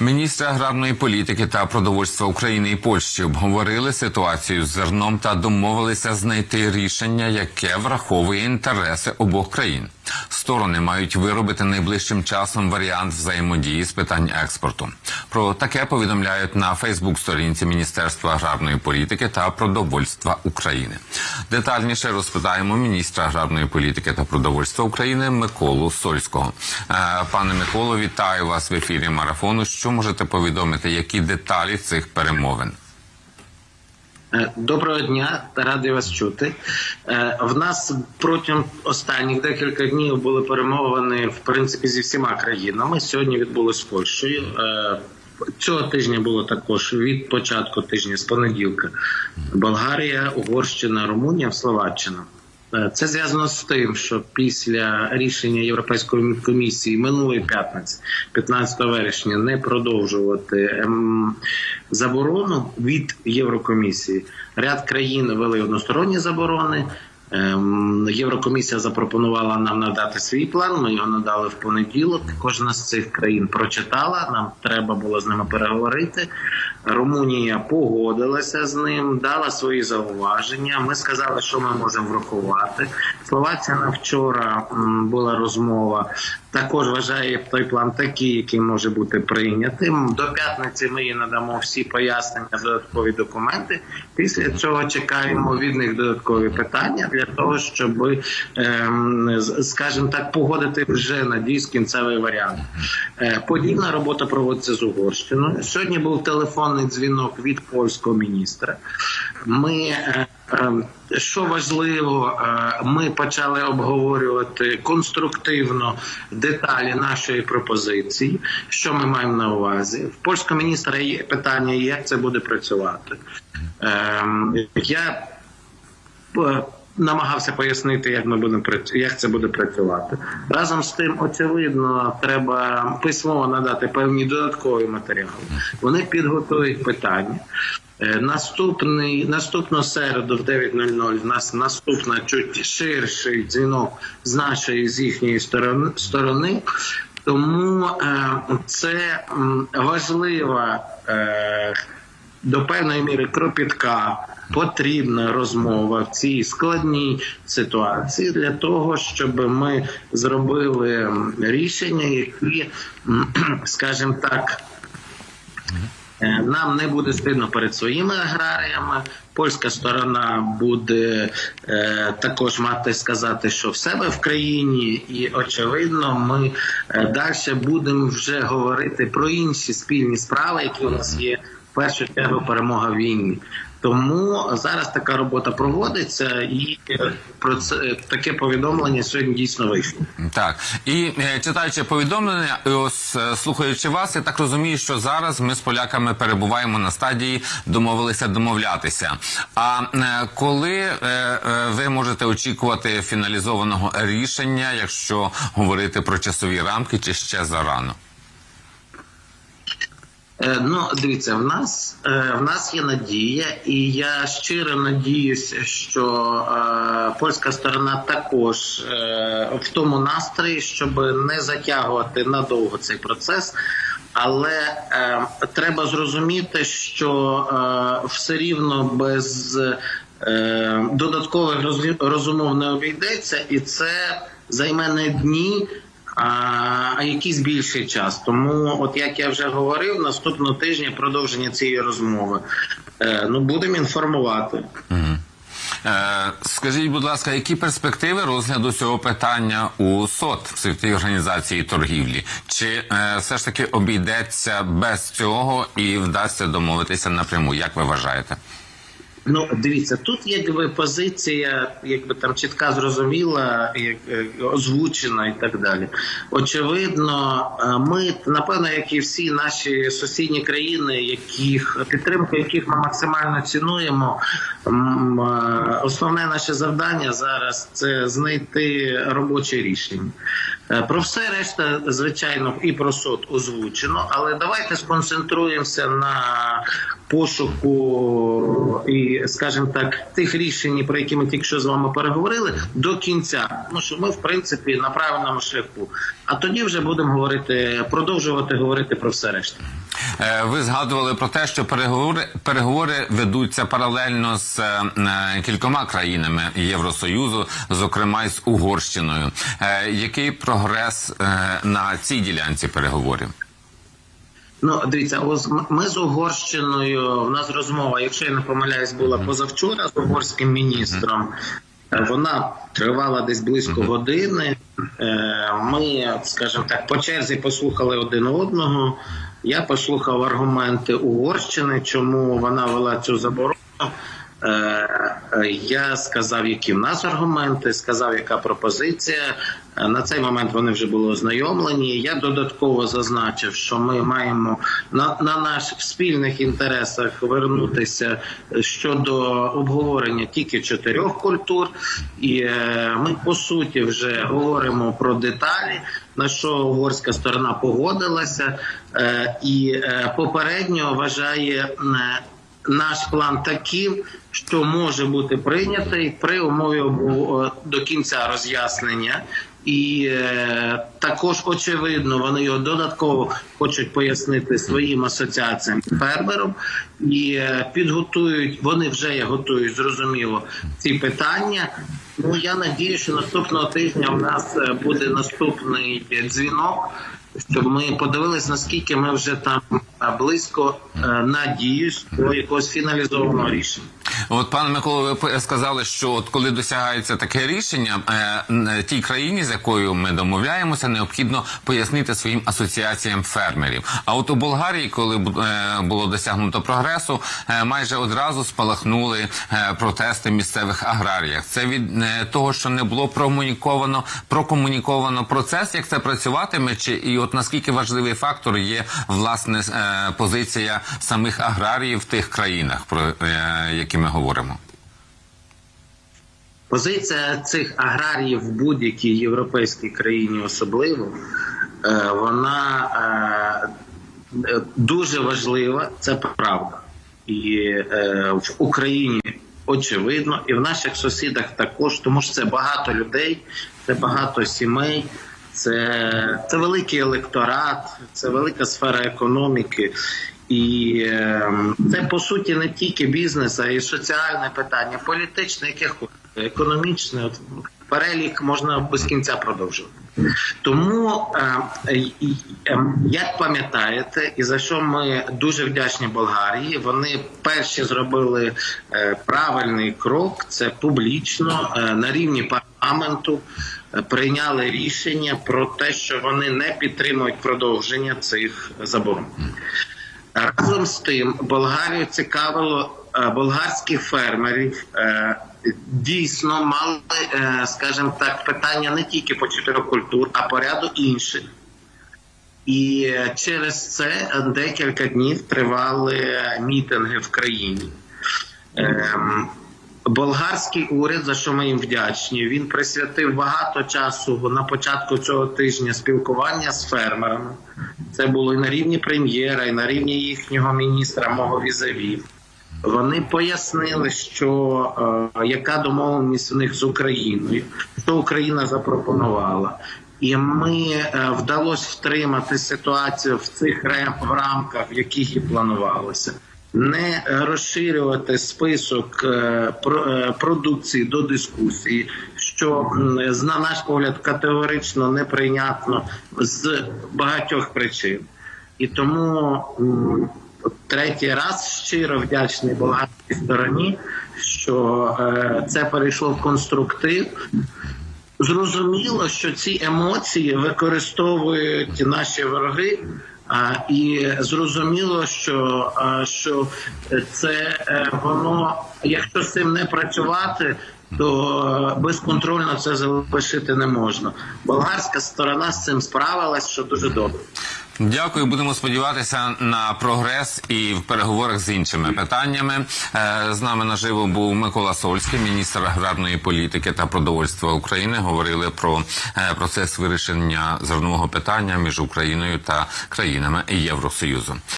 Міністри аграрної політики та продовольства України і Польщі обговорили ситуацію з зерном та домовилися знайти рішення, яке враховує інтереси обох країн. Сторони мають виробити найближчим часом варіант взаємодії з питань експорту. Про таке повідомляють на Фейсбук-сторінці Міністерства аграрної політики та продовольства України. Детальніше розпитаємо міністра аграрної політики та продовольства України Миколу Сольського. Е, Пане Миколо, вітаю вас в ефірі марафону. Що можете повідомити, які деталі цих перемовин? Е, Доброго дня, радий вас чути. Е, В нас протягом останніх декілька днів були перемовини в принципі зі всіма країнами. Сьогодні відбулось з Польщею. Е, Цього тижня було також від початку тижня з понеділка. Болгарія, Угорщина, Румунія, Словаччина. Е, Це зв'язано з тим, що після рішення Європейської комісії минулої п'ятниці, 15 вересня, не продовжувати ем, заборону від Єврокомісії. Ряд країн ввели односторонні заборони. Ем, Єврокомісія запропонувала нам надати свій план. Ми його надали в понеділок. Кожна з цих країн прочитала. Нам треба було з ними переговорити. Румунія погодилася з ним, дала свої зауваження. Ми сказали, що ми можемо врахувати. Словаччина вчора була розмова. Також вважає той план такий, який може бути прийнятим. До п'ятниці ми їй надамо всі пояснення, додаткові документи. Після цього чекаємо від них додаткові питання для того, щоб, ем, скажімо так, погодити вже надіюсь кінцевий варіант. Е, Подібна робота проводиться з Угорщиною. Сьогодні був телефонний дзвінок від польського міністра. Ми е, що важливо, е, ми почали обговорювати конструктивно деталі нашої пропозиції. Що ми маємо на увазі? В польського міністра є питання, як це буде працювати. Ем, Я е, намагався пояснити, як ми будемо як це буде працювати. Разом з тим, очевидно, треба письмово надати певні додаткові матеріали. Вони підготують питання. Е, Наступний наступну середу в 9.00 в нас наступна чуть ширший дзвінок з нашої з їхньої сторони сторони. Тому е, це важлива е, до певної міри кропітка. Потрібна розмова в цій складній ситуації для того, щоб ми зробили рішення, які, скажімо так, Е, Нам не буде стидно перед своїми аграріями. Польська сторона буде е, також мати сказати, що в себе в країні, і очевидно, ми е, далі будемо вже говорити про інші спільні справи, які у нас є в першу чергу перемога в війні. Тому зараз така робота проводиться, і е, про це е, таке повідомлення сьогодні дійсно вийшло. Так і е, читаючи повідомлення, і ось слухаючи вас, я так розумію, що зараз ми з поляками перебуваємо на стадії домовилися домовлятися. А коли ви можете очікувати фіналізованого рішення, якщо говорити про часові рамки, чи ще зарано? Е, Ну, дивіться, в нас е, в нас є надія, і я щиро надіюся, що е, польська сторона також е, в тому настрої, щоб не затягувати надовго цей процес. Але е, треба зрозуміти, що е, все рівно без е, додаткових роз- розумов не обійдеться, і це займе не дні, а, якийсь більший час. Тому, от як я вже говорив, наступного тижня продовження цієї розмови. Е, ну будемо інформувати. Е, Скажіть, будь ласка, які перспективи розгляду цього питання у СОТ Світовій організації торгівлі? Чи е, все ж таки обійдеться без цього і вдасться домовитися напряму? Як ви вважаєте? Ну, дивіться, тут якби позиція, якби там чітка зрозуміла, як е, озвучена і так далі. Очевидно, е, ми напевно, як і всі наші сусідні країни, яких підтримку яких ми максимально цінуємо. е, Основне наше завдання зараз це знайти робоче рішення. Про все решта, звичайно, і про суд озвучено, але давайте сконцентруємося на пошуку і і, скажімо так, тих рішень, про які ми тільки що з вами переговорили, до кінця. Тому що ми, в принципі, на правильному шляху. А тоді вже будемо говорити, продовжувати говорити про все решта. Е, Ви згадували про те, що переговори переговори ведуться паралельно з е, е, кількома країнами Євросоюзу, зокрема й з Угорщиною. Який прогрес на цій ділянці переговорів? Ну, дивіться, ми з Угорщиною. У нас розмова, якщо я не помиляюсь, була позавчора з угорським міністром. Вона тривала десь близько години. Е, Ми, скажімо так, по черзі послухали один одного. Я послухав аргументи Угорщини, чому вона вела цю заборону. Е, е, Я сказав, які в нас аргументи, сказав, яка пропозиція. Е, На цей момент вони вже були ознайомлені. Я додатково зазначив, що ми маємо на, на наших спільних інтересах вернутися щодо обговорення тільки чотирьох культур, і е, ми по суті вже говоримо про деталі. На що угорська сторона погодилася, е, і е, попередньо вважає наш план таким, що може бути прийнятий при умові до кінця роз'яснення. І е, також очевидно, вони його додатково хочуть пояснити своїм асоціаціям фермерам і е, підготують. Вони вже готують зрозуміло ці питання. Ну я надію, що наступного тижня у нас е, буде наступний дзвінок щоб ми подивилися, наскільки ми вже там е, близько надію надіюсь до якогось фіналізованого рішення. От пане Миколо, ви сказали, що от коли досягається таке рішення, е, тій країні, з якою ми домовляємося, необхідно пояснити своїм асоціаціям фермерів. А от у Болгарії, коли е, було досягнуто прогресу, е, майже одразу спалахнули е, протести місцевих аграріях. Це від е, того, що не було промуніковано, прокомуніковано процес, як це працюватиме, чи і от наскільки важливий фактор є власне е, позиція самих аграріїв в тих країнах, про е, які ми говоримо. Позиція цих аграріїв в будь-якій європейській країні, особливо, е, вона е, е, дуже важлива. Це правда, і в Україні очевидно, і в наших сусідах також, тому що це багато людей, це багато сімей. Це, це великий електорат, це велика сфера економіки, і е, це по суті не тільки бізнес, а й соціальне питання, політичне, яке хочете, економічне. От, перелік можна без кінця продовжувати. Тому, е, е, як пам'ятаєте, і за що ми дуже вдячні Болгарії, вони перші зробили е, правильний крок. Це публічно е, на рівні парламенту е, прийняли рішення про те, що вони не підтримують продовження цих заборон. Разом з тим, Болгарію цікавило болгарські фермери е, Дійсно мали, е, скажімо так, питання не тільки по чотирьох культур, а по ряду інших. І е, через це декілька днів тривали мітинги в країні. Болгарський уряд, за що ми їм вдячні, він присвятив багато часу на початку цього тижня спілкування з фермерами. Це було і на рівні прем'єра, і на рівні їхнього міністра, мого візаві. Вони пояснили, що е, яка домовленість в них з Україною, що Україна запропонувала. І ми е, вдалося втримати ситуацію в цих в рамках, в яких і планувалося. Не розширювати список е, е, продукції до дискусії, що на наш погляд категорично неприйнятно з багатьох причин. І тому третій раз щиро вдячний болгарській стороні, що е, це перейшло в конструктив. Зрозуміло, що ці емоції використовують наші вороги. А, і зрозуміло, що, що це е, воно, якщо з цим не працювати, то безконтрольно це залишити не можна. Болгарська сторона з цим справилась, що дуже добре. Дякую. Будемо сподіватися на прогрес і в переговорах з іншими питаннями. Е, З нами наживо був Микола Сольський, міністр аграрної політики та продовольства України. Говорили про е, процес вирішення зернового питання між Україною та країнами Євросоюзу.